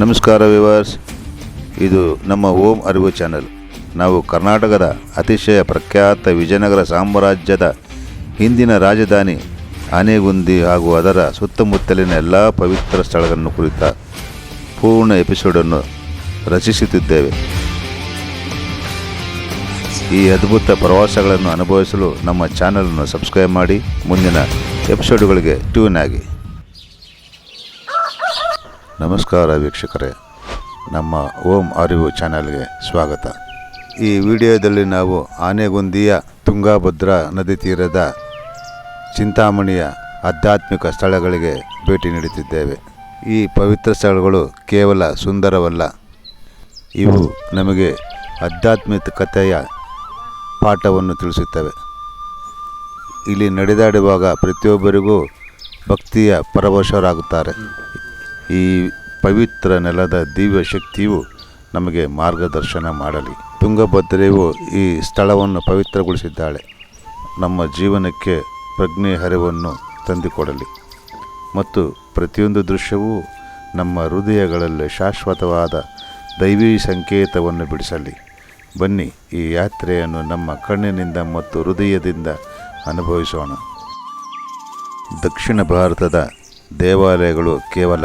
ನಮಸ್ಕಾರ ವಿವರ್ಸ್ ಇದು ನಮ್ಮ ಓಂ ಅರಿವು ಚಾನೆಲ್ ನಾವು ಕರ್ನಾಟಕದ ಅತಿಶಯ ಪ್ರಖ್ಯಾತ ವಿಜಯನಗರ ಸಾಮ್ರಾಜ್ಯದ ಹಿಂದಿನ ರಾಜಧಾನಿ ಆನೆಗುಂದಿ ಹಾಗೂ ಅದರ ಸುತ್ತಮುತ್ತಲಿನ ಎಲ್ಲ ಪವಿತ್ರ ಸ್ಥಳಗಳನ್ನು ಕುರಿತ ಪೂರ್ಣ ಎಪಿಸೋಡನ್ನು ರಚಿಸುತ್ತಿದ್ದೇವೆ. ಈ ಅದ್ಭುತ ಪ್ರವಾಸಗಳನ್ನು ಅನುಭವಿಸಲು ನಮ್ಮ ಚಾನಲನ್ನು ಸಬ್ಸ್ಕ್ರೈಬ್ ಮಾಡಿ, ಮುಂದಿನ ಎಪಿಸೋಡ್ಗಳಿಗೆ ಟ್ಯೂನ್ ಆಗಿ. ನಮಸ್ಕಾರ ವೀಕ್ಷಕರೇ. ನಮ್ಮ ಓಂ ಅರಿವು ಚಾನಲ್ಗೆ ಸ್ವಾಗತ. ಈ ವಿಡಿಯೋದಲ್ಲಿ ನಾವು ಆನೆಗುಂದಿಯ ತುಂಗಾಭದ್ರಾ ನದಿ ತೀರದ ಚಿಂತಾಮಣಿಯ ಆಧ್ಯಾತ್ಮಿಕ ಸ್ಥಳಗಳಿಗೆ ಭೇಟಿ ನೀಡುತ್ತಿದ್ದೇವೆ. ಈ ಪವಿತ್ರ ಸ್ಥಳಗಳು ಕೇವಲ ಸುಂದರವಲ್ಲ, ಇವು ನಮಗೆ ಆಧ್ಯಾತ್ಮಿಕತೆಯ ಪಾಠವನ್ನು ತಿಳಿಸುತ್ತವೆ. ಇಲ್ಲಿ ನಡೆದಾಡುವಾಗ ಪ್ರತಿಯೊಬ್ಬರಿಗೂ ಭಕ್ತಿಯ ಪರವಶರಾಗುತ್ತಾರೆ. ಈ ಪವಿತ್ರ ನೆಲದ ದಿವ್ಯ ಶಕ್ತಿಯು ನಮಗೆ ಮಾರ್ಗದರ್ಶನ ಮಾಡಲಿ. ತುಂಗಭದ್ರೆಯು ಈ ಸ್ಥಳವನ್ನು ಪವಿತ್ರಗೊಳಿಸಿದ್ದಾಳೆ. ನಮ್ಮ ಜೀವನಕ್ಕೆ ಪ್ರಜ್ಞೆ ಹರಿವನ್ನು ತಂದುಕೊಡಲಿ. ಮತ್ತು ಪ್ರತಿಯೊಂದು ದೃಶ್ಯವೂ ನಮ್ಮ ಹೃದಯಗಳಲ್ಲಿ ಶಾಶ್ವತವಾದ ದೈವೀ ಸಂಕೇತವನ್ನು ಬಿಡಿಸಲಿ. ಬನ್ನಿ, ಈ ಯಾತ್ರೆಯನ್ನು ನಮ್ಮ ಕಣ್ಣಿನಿಂದ ಮತ್ತು ಹೃದಯದಿಂದ ಅನುಭವಿಸೋಣ. ದಕ್ಷಿಣ ಭಾರತದ ದೇವಾಲಯಗಳು ಕೇವಲ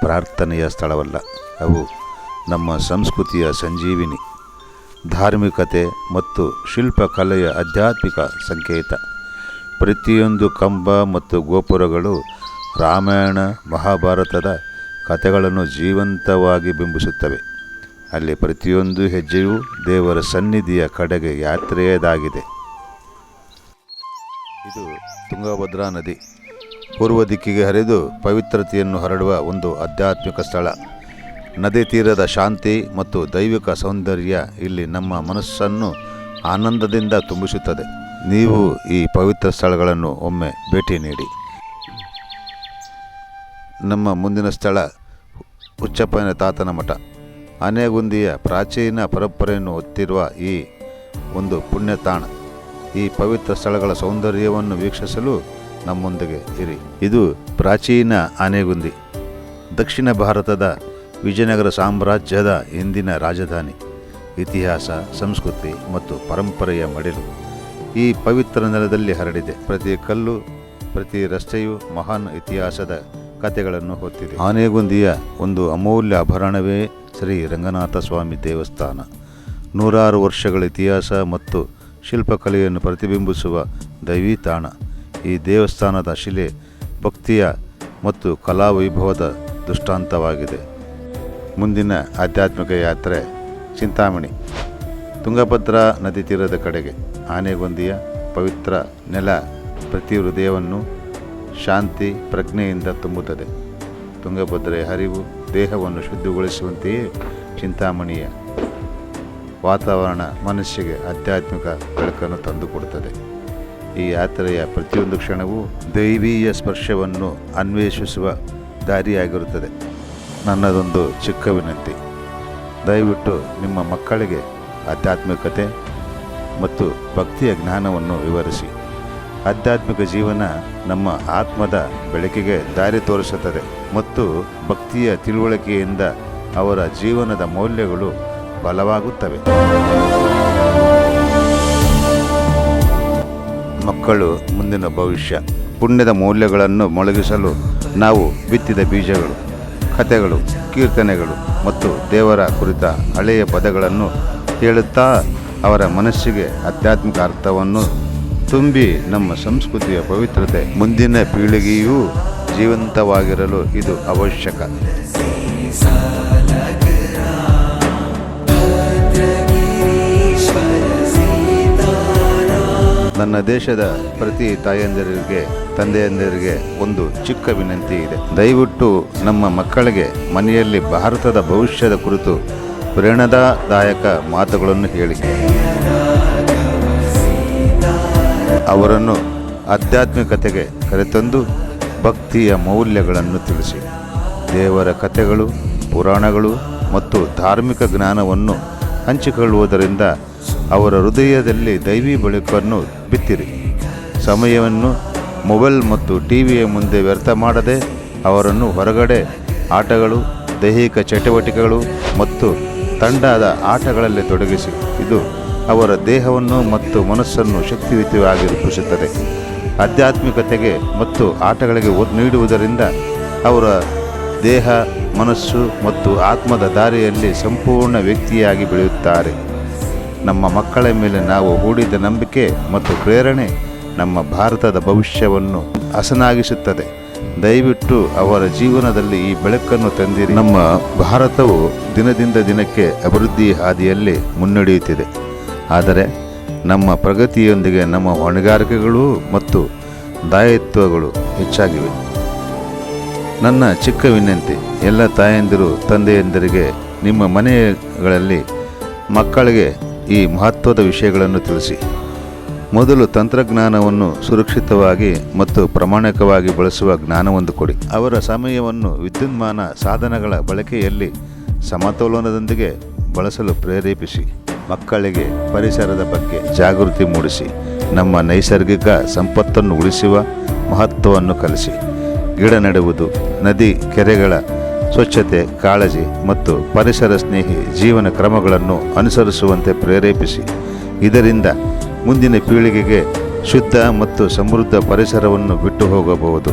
ಪ್ರಾರ್ಥನೆಯ ಸ್ಥಳವಲ್ಲ. ಅವು ನಮ್ಮ ಸಂಸ್ಕೃತಿಯ ಸಂಜೀವಿನಿ, ಧಾರ್ಮಿಕತೆ ಮತ್ತು ಶಿಲ್ಪಕಲೆಯ ಆಧ್ಯಾತ್ಮಿಕ ಸಂಕೇತ. ಪ್ರತಿಯೊಂದು ಕಂಬ ಮತ್ತು ಗೋಪುರಗಳು ರಾಮಾಯಣ, ಮಹಾಭಾರತದ ಕಥೆಗಳನ್ನು ಜೀವಂತವಾಗಿ ಬಿಂಬಿಸುತ್ತವೆ. ಅಲ್ಲಿ ಪ್ರತಿಯೊಂದು ಹೆಜ್ಜೆಯೂ ದೇವರ ಸನ್ನಿಧಿಯ ಕಡೆಗೆ ಯಾತ್ರೆಯದಾಗಿದೆ. ಇದು ತುಂಗಭದ್ರಾ ನದಿ. ಪೂರ್ವ ದಿಕ್ಕಿಗೆ ಹರಿದು ಪವಿತ್ರತೆಯನ್ನು ಹರಡುವ ಒಂದು ಆಧ್ಯಾತ್ಮಿಕ ಸ್ಥಳ. ನದಿ ತೀರದ ಶಾಂತಿ ಮತ್ತು ದೈವಿಕ ಸೌಂದರ್ಯ ಇಲ್ಲಿ ನಮ್ಮ ಮನಸ್ಸನ್ನು ಆನಂದದಿಂದ ತುಂಬಿಸುತ್ತದೆ. ನೀವು ಈ ಪವಿತ್ರ ಸ್ಥಳಗಳನ್ನು ಒಮ್ಮೆ ಭೇಟಿ ನೀಡಿ. ನಮ್ಮ ಮುಂದಿನ ಸ್ಥಳ ಹುಚ್ಚಪ್ಪನ ತಾತನ ಮಠ. ಆನೆಗುಂದಿಯ ಪ್ರಾಚೀನ ಪರಂಪರೆಯನ್ನು ಹೊತ್ತಿರುವ ಈ ಒಂದು ಪುಣ್ಯ ತಾಣ ಈ ಪವಿತ್ರ ಸ್ಥಳಗಳ ಸೌಂದರ್ಯವನ್ನು ವೀಕ್ಷಿಸಲು ನಮ್ಮೊಂದಿಗೆ ಇರಿ. ಇದು ಪ್ರಾಚೀನ ಆನೆಗುಂದಿ. ದಕ್ಷಿಣ ಭಾರತದ ವಿಜಯನಗರ ಸಾಮ್ರಾಜ್ಯದ ಹಿಂದಿನ ರಾಜಧಾನಿ. ಇತಿಹಾಸ, ಸಂಸ್ಕೃತಿ ಮತ್ತು ಪರಂಪರೆಯ ಮಡಿಲು. ಈ ಪವಿತ್ರ ನೆಲದಲ್ಲಿ ಹರಡಿದೆ. ಪ್ರತಿ ಕಲ್ಲು, ಪ್ರತಿ ರಸ್ತೆಯು ಮಹಾನ್ ಇತಿಹಾಸದ ಕಥೆಗಳನ್ನು ಹೊತ್ತಿದೆ. ಆನೆಗುಂದಿಯ ಒಂದು ಅಮೂಲ್ಯ ಆಭರಣವೇ ಶ್ರೀ ರಂಗನಾಥ ಸ್ವಾಮಿ ದೇವಸ್ಥಾನ. ನೂರಾರು ವರ್ಷಗಳ ಇತಿಹಾಸ ಮತ್ತು ಶಿಲ್ಪಕಲೆಯನ್ನು ಪ್ರತಿಬಿಂಬಿಸುವ ದೈವಿ ತಾಣ. ಈ ದೇವಸ್ಥಾನದ ಶಿಲೆ ಭಕ್ತಿಯ ಮತ್ತು ಕಲಾವೈಭವದ ದೃಷ್ಟಾಂತವಾಗಿದೆ. ಮುಂದಿನ ಆಧ್ಯಾತ್ಮಿಕ ಯಾತ್ರೆ ಚಿಂತಾಮಣಿ. ತುಂಗಭದ್ರಾ ನದಿ ತೀರದ ಕಡೆಗೆ ಆನೆಗೊಂದಿಯ ಪವಿತ್ರ ನೆಲ ಪ್ರತಿ ಹೃದಯವನ್ನು ಶಾಂತಿ ಪ್ರಜ್ಞೆಯಿಂದ ತುಂಬುತ್ತದೆ. ತುಂಗಭದ್ರೆಯ ಹರಿವು ದೇಹವನ್ನು ಶುದ್ಧಿಗೊಳಿಸುವಂತೆಯೇ ಚಿಂತಾಮಣಿಯ ವಾತಾವರಣ ಮನಸ್ಸಿಗೆ ಆಧ್ಯಾತ್ಮಿಕ ಬೆಳಕನ್ನು ತಂದುಕೊಡುತ್ತದೆ. ಈ ಯಾತ್ರೆಯ ಪ್ರತಿಯೊಂದು ಕ್ಷಣವೂ ದೈವೀಯ ಸ್ಪರ್ಶವನ್ನು ಅನ್ವೇಷಿಸುವ ದಾರಿಯಾಗಿರುತ್ತದೆ. ನನ್ನದೊಂದು ಚಿಕ್ಕ ವಿನಂತಿ. ದಯವಿಟ್ಟು ನಿಮ್ಮ ಮಕ್ಕಳಿಗೆ ಆಧ್ಯಾತ್ಮಿಕತೆ ಮತ್ತು ಭಕ್ತಿಯ ಜ್ಞಾನವನ್ನು ವಿವರಿಸಿ. ಆಧ್ಯಾತ್ಮಿಕ ಜೀವನ ನಮ್ಮ ಆತ್ಮದ ಬೆಳಕಿಗೆ ದಾರಿ ತೋರಿಸುತ್ತದೆ ಮತ್ತು ಭಕ್ತಿಯ ತಿಳುವಳಿಕೆಯಿಂದ ಅವರ ಜೀವನದ ಮೌಲ್ಯಗಳು ಬಲವಾಗುತ್ತವೆ. ಮಕ್ಕಳು ಮುಂದಿನ ಭವಿಷ್ಯ. ಪುಣ್ಯದ ಮೌಲ್ಯಗಳನ್ನು ಮೊಳಗಿಸಲು ನಾವು ಬಿತ್ತಿದ ಬೀಜಗಳು, ಕಥೆಗಳು, ಕೀರ್ತನೆಗಳು ಮತ್ತು ದೇವರ ಕುರಿತ ಹಳೆಯ ಪದಗಳನ್ನು ಹೇಳುತ್ತಾ ಅವರ ಮನಸ್ಸಿಗೆ ಆಧ್ಯಾತ್ಮಿಕ ಅರ್ಥವನ್ನು ತುಂಬಿ ನಮ್ಮ ಸಂಸ್ಕೃತಿಯ ಪವಿತ್ರತೆ ಮುಂದಿನ ಪೀಳಿಗೆಯೂ ಜೀವಂತವಾಗಿರಲು ಇದು ಅವಶ್ಯಕ. ನನ್ನ ದೇಶದ ಪ್ರತಿ ತಾಯಂದಿರಿಗೆ, ತಂದೆಯಂದಿರಿಗೆ ಒಂದು ಚಿಕ್ಕ ವಿನಂತಿ ಇದೆ. ದಯವಿಟ್ಟು ನಮ್ಮ ಮಕ್ಕಳಿಗೆ ಮನೆಯಲ್ಲಿ ಭಾರತದ ಭವಿಷ್ಯದ ಕುರಿತು ಪ್ರೇರಣಾದಾಯಕ ಮಾತುಗಳನ್ನು ಹೇಳಿ. ಅವರನ್ನು ಆಧ್ಯಾತ್ಮಿಕತೆಗೆ ಕರೆತಂದು ಭಕ್ತಿಯ ಮೌಲ್ಯಗಳನ್ನು ತಿಳಿಸಿ. ದೇವರ ಕಥೆಗಳು, ಪುರಾಣಗಳು ಮತ್ತು ಧಾರ್ಮಿಕ ಜ್ಞಾನವನ್ನು ಹಂಚಿಕೊಳ್ಳುವುದರಿಂದ ಅವರ ಹೃದಯದಲ್ಲಿ ದೈವಿ ಬೆಳಕನ್ನು ಬಿತ್ತಿರಿ. ಸಮಯವನ್ನು ಮೊಬೈಲ್ ಮತ್ತು ಟಿವಿಯ ಮುಂದೆ ವ್ಯರ್ಥ ಮಾಡದೆ ಅವರನ್ನು ಹೊರಗಡೆ ಆಟಗಳು, ದೈಹಿಕ ಚಟುವಟಿಕೆಗಳು ಮತ್ತು ತಂಡದ ಆಟಗಳಲ್ಲಿ ತೊಡಗಿಸಿ. ಇದು ಅವರ ದೇಹವನ್ನು ಮತ್ತು ಮನಸ್ಸನ್ನು ಶಕ್ತಿಯುತವಾಗಿ ರೂಪಿಸುತ್ತದೆ. ಆಧ್ಯಾತ್ಮಿಕತೆಗೆ ಮತ್ತು ಆಟಗಳಿಗೆ ನೀಡುವುದರಿಂದ ಅವರ ದೇಹ, ಮನಸ್ಸು ಮತ್ತು ಆತ್ಮದ ದಾರಿಯಲ್ಲಿ ಸಂಪೂರ್ಣ ವ್ಯಕ್ತಿಯಾಗಿ ಬೆಳೆಯುತ್ತಾರೆ. ನಮ್ಮ ಮಕ್ಕಳ ಮೇಲೆ ನಾವು ಹೂಡಿದ ನಂಬಿಕೆ ಮತ್ತು ಪ್ರೇರಣೆ ನಮ್ಮ ಭಾರತದ ಭವಿಷ್ಯವನ್ನು ಹಸನಾಗಿಸುತ್ತದೆ. ದಯವಿಟ್ಟು ಅವರ ಜೀವನದಲ್ಲಿ ಈ ಬೆಳಕನ್ನು ತಂದಿರಿ. ನಮ್ಮ ಭಾರತವು ದಿನದಿಂದ ದಿನಕ್ಕೆ ಅಭಿವೃದ್ಧಿ ಹಾದಿಯಲ್ಲಿ ಮುನ್ನಡೆಯುತ್ತಿದೆ. ಆದರೆ ನಮ್ಮ ಪ್ರಗತಿಯೊಂದಿಗೆ ನಮ್ಮ ಹೊಣೆಗಾರಿಕೆಗಳು ಮತ್ತು ದಾಯಿತ್ವಗಳು ಹೆಚ್ಚಾಗಿವೆ. ನನ್ನ ಚಿಕ್ಕ ವಿನಂತಿ, ಎಲ್ಲ ತಾಯಂದಿರು, ತಂದೆಯಂದಿರಿಗೆ ನಿಮ್ಮ ಮನೆಗಳಲ್ಲಿ ಮಕ್ಕಳಿಗೆ ಈ ಮಹತ್ವದ ವಿಷಯಗಳನ್ನು ತಿಳಿಸಿ. ಮೊದಲು ತಂತ್ರಜ್ಞಾನವನ್ನು ಸುರಕ್ಷಿತವಾಗಿ ಮತ್ತು ಪ್ರಾಮಾಣಿಕವಾಗಿ ಬಳಸುವ ಜ್ಞಾನವೊಂದು ಕೊಡಿ. ಅವರ ಸಮಯವನ್ನು ವಿದ್ಯುನ್ಮಾನ ಸಾಧನಗಳ ಬಳಕೆಯಲ್ಲಿ ಸಮತೋಲನದೊಂದಿಗೆ ಬಳಸಲು ಪ್ರೇರೇಪಿಸಿ. ಮಕ್ಕಳಿಗೆ ಪರಿಸರದ ಬಗ್ಗೆ ಜಾಗೃತಿ ಮೂಡಿಸಿ. ನಮ್ಮ ನೈಸರ್ಗಿಕ ಸಂಪತ್ತನ್ನು ಉಳಿಸುವ ಮಹತ್ವವನ್ನು ಕಲಿಸಿ. ಗಿಡ ನೆಡುವುದು, ನದಿ, ಕೆರೆಗಳ ಸ್ವಚ್ಛತೆ, ಕಾಳಜಿ ಮತ್ತು ಪರಿಸರ ಸ್ನೇಹಿ ಜೀವನ ಕ್ರಮಗಳನ್ನು ಅನುಸರಿಸುವಂತೆ ಪ್ರೇರೇಪಿಸಿ. ಇದರಿಂದ ಮುಂದಿನ ಪೀಳಿಗೆಗೆ ಶುದ್ಧ ಮತ್ತು ಸಮೃದ್ಧ ಪರಿಸರವನ್ನು ಬಿಟ್ಟು ಹೋಗಬಹುದು.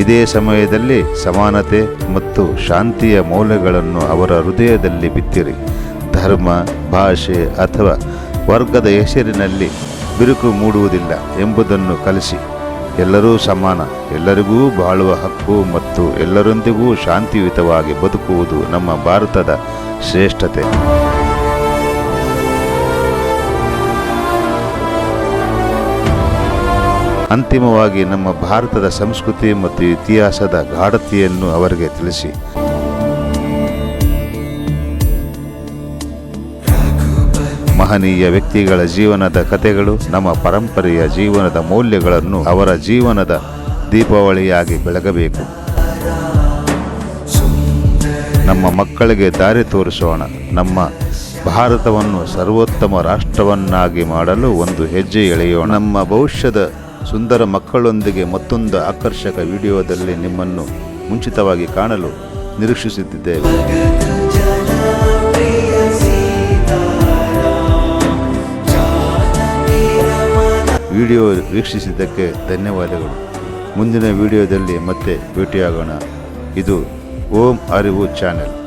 ಇದೇ ಸಮಯದಲ್ಲಿ ಸಮಾನತೆ ಮತ್ತು ಶಾಂತಿಯ ಮೌಲ್ಯಗಳನ್ನು ಅವರ ಹೃದಯದಲ್ಲಿ ಬಿತ್ತಿರಿ. ಧರ್ಮ, ಭಾಷೆ ಅಥವಾ ವರ್ಗದ ಹೆಸರಿನಲ್ಲಿ ಬಿರುಕು ಮೂಡುವುದಿಲ್ಲ ಎಂಬುದನ್ನು ಕಲಿಸಿ. ಎಲ್ಲರೂ ಸಮಾನ. ಎಲ್ಲರಿಗೂ ಬಾಳುವ ಹಕ್ಕು ಮತ್ತು ಎಲ್ಲರೊಂದಿಗೂ ಶಾಂತಿಯುತವಾಗಿ ಬದುಕುವುದು ನಮ್ಮ ಭಾರತದ ಶ್ರೇಷ್ಠತೆ. ಅಂತಿಮವಾಗಿ ನಮ್ಮ ಭಾರತದ ಸಂಸ್ಕೃತಿ ಮತ್ತು ಇತಿಹಾಸದ ಗಾಢತೆಯನ್ನು ಅವರಿಗೆ ತಿಳಿಸಿ. ಮಹನೀಯ ವ್ಯಕ್ತಿಗಳ ಜೀವನದ ಕಥೆಗಳು ನಮ್ಮ ಪರಂಪರೆಯ ಜೀವನದ ಮೌಲ್ಯಗಳನ್ನು ಅವರ ಜೀವನದ ದೀಪಾವಳಿಯಾಗಿ ಬೆಳಗಬೇಕು. ನಮ್ಮ ಮಕ್ಕಳಿಗೆ ದಾರಿ ತೋರಿಸೋಣ. ನಮ್ಮ ಭಾರತವನ್ನು ಸರ್ವೋತ್ತಮ ರಾಷ್ಟ್ರವನ್ನಾಗಿ ಮಾಡಲು ಒಂದು ಹೆಜ್ಜೆ ಎಳೆಯೋಣ. ನಮ್ಮ ಭವಿಷ್ಯದ ಸುಂದರ ಮಕ್ಕಳೊಂದಿಗೆ ಮತ್ತೊಂದು ಆಕರ್ಷಕ ವಿಡಿಯೋದಲ್ಲಿ ನಿಮ್ಮನ್ನು ಮುಂಚಿತವಾಗಿ ಕಾಣಲು ನಿರೀಕ್ಷಿಸುತ್ತಿದ್ದೇವೆ. ವಿಡಿಯೋ ವೀಕ್ಷಿಸಿದ್ದಕ್ಕೆ ಧನ್ಯವಾದಗಳು. ಮುಂದಿನ ವಿಡಿಯೋದಲ್ಲಿ ಮತ್ತೆ ಭೇಟಿಯಾಗೋಣ. ಇದು ಓಂ ಅರಿವು ಚಾನೆಲ್.